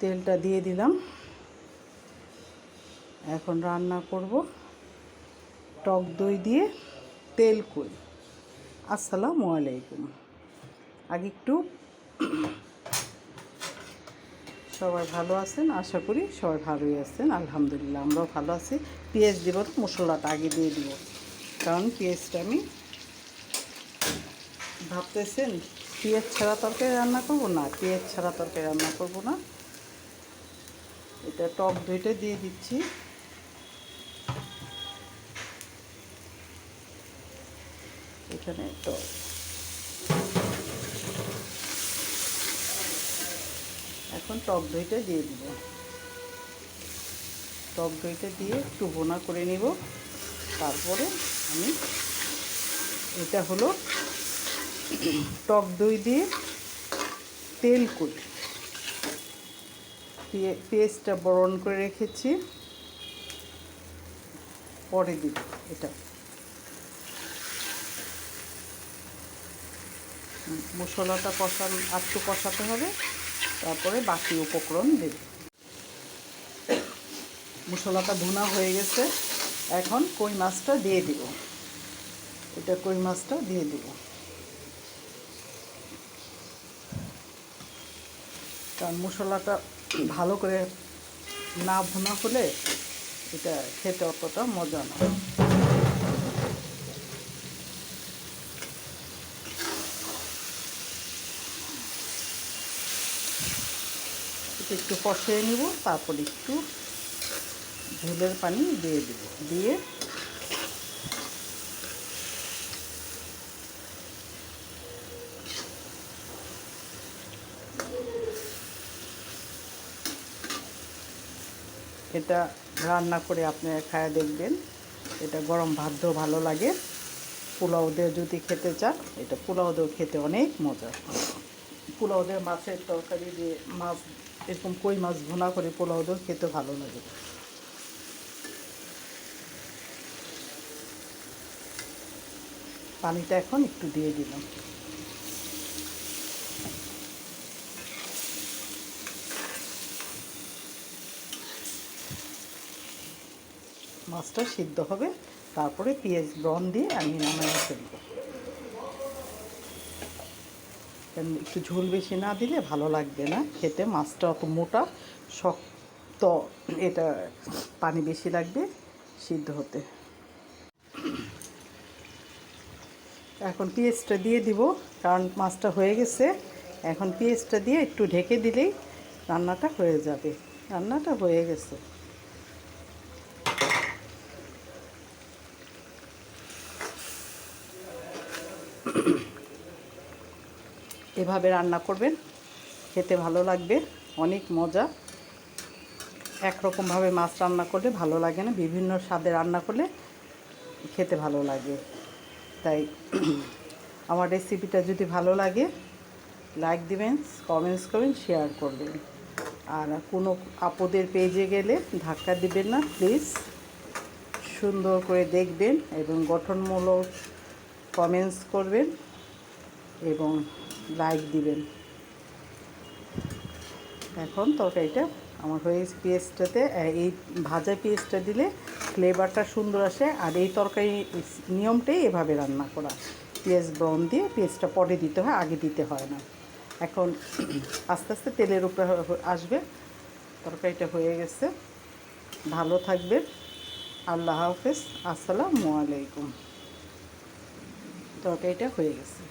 তেলটা দিয়ে দিলাম। এখন রান্না করব টক দই দিয়ে তেল কই আসসালামু আলাইকুম। আগে একটু সবাই ভালো আছেন? আশা করি সবাই ভালোই আছেন। আলহামদুলিল্লাহ, আমরাও ভালো আছি। পেঁয়াজ দিব তো মশলাটা আগে দিয়ে দিব। কারণ পেঁয়াজটা আমি ভাবতেছেন, পেঁয়াজ ছাড়া তরকারি রান্না করব না? পেঁয়াজ ছাড়া তরকারি রান্না করব না। এটা টক দইটা দিয়ে দিচ্ছি। এখানে টক। এখন টক দইটা দিয়ে দিব। টক দইটা দিয়ে একটু বোনা করে নিব। তারপরে আমি এটা হলো টক দই দিয়ে তেল করি পেস্টটা বরণ করে রেখেছি। পরে দিব এটা। মশলাটা কষান একটু কষাতে হবে, তারপরে বাকি উপকরণ দেব। মশলাটা ভুনা হয়ে গেছে। এখন কই মাছটা দিয়ে দিব। এটা কই মাছটা দিয়ে দিব। কারণ মশলাটা ভালো করে না ভুনা হলে এটা খেতে অতটা মজা না। একটু কষিয়ে নিব, তারপর একটু ঝোলের পানি দিয়ে দেব। দিয়ে এটা রান্না করে আপনারা খায়া দেখবেন। এটা গরম ভাত দিয়েও ভালো লাগে। পোলাও দিয়ে যদি খেতে চান, এটা পোলাও দিয়েও খেতে অনেক মজা। পোলাও দিয়ে মাছের তরকারি দিয়ে মাছ, এরকম কই মাছ ভুনা করে পোলাও দিয়েও খেতে ভালো লাগে। পানিটা এখন একটু দিয়ে দিলাম। মাছটা সিদ্ধ হবে। তারপরে পেঁয়াজ ব্রন দিয়ে আমি নামাই ফেলব একটু ঝোল বেশি না দিলে ভালো লাগবে না। খেতে মাছটা অত মোটা, শক্ত, এটা পানি বেশি লাগবে সিদ্ধ হতে। এখন পেঁয়াজটা দিয়ে দিব, কারণ মাছটা হয়ে গেছে। এখন পেঁয়াজটা দিয়ে একটু ঢেকে দিলেই রান্নাটা হয়ে যাবে। রান্নাটা হয়ে গেছে। এভাবে রান্না করবেন, খেতে ভালো লাগবে, অনেক মজা। একরকমভাবে মাছ রান্না করলে ভালো লাগে না, বিভিন্ন স্বাদে রান্না করলে খেতে ভালো লাগে। তাই আমার রেসিপিটা যদি ভালো লাগে লাইক দিবেন কমেন্টস করবেন শেয়ার করবেন। আর কোনো আপদের পেজে গেলে ধাক্কা দিবেন না প্লিজ সুন্দর করে দেখবেন এবং গঠনমূলক কমেন্টস করবেন এবং লাইক দিবেন। এখন তরকারিটা আমার হয়ে গেছে পেঁয়াজটাতে এই ভাজা পেঁয়াজটা দিলে ফ্লেভারটা সুন্দর আসে। আর এই তরকারি নিয়মটাই এভাবে রান্না করা। পেঁয়াজ ব্রাউন দিয়ে পেঁয়াজটা পরে দিতে হয়, আগে দিতে হয় না। এখন আস্তে আস্তে তেলের উপরে আসবে। তরকারিটা হয়ে গেছে। ভালো থাকবেন। আল্লাহ হাফেজ। আসসালামু আলাইকুম। তরকারিটা হয়ে গেছে।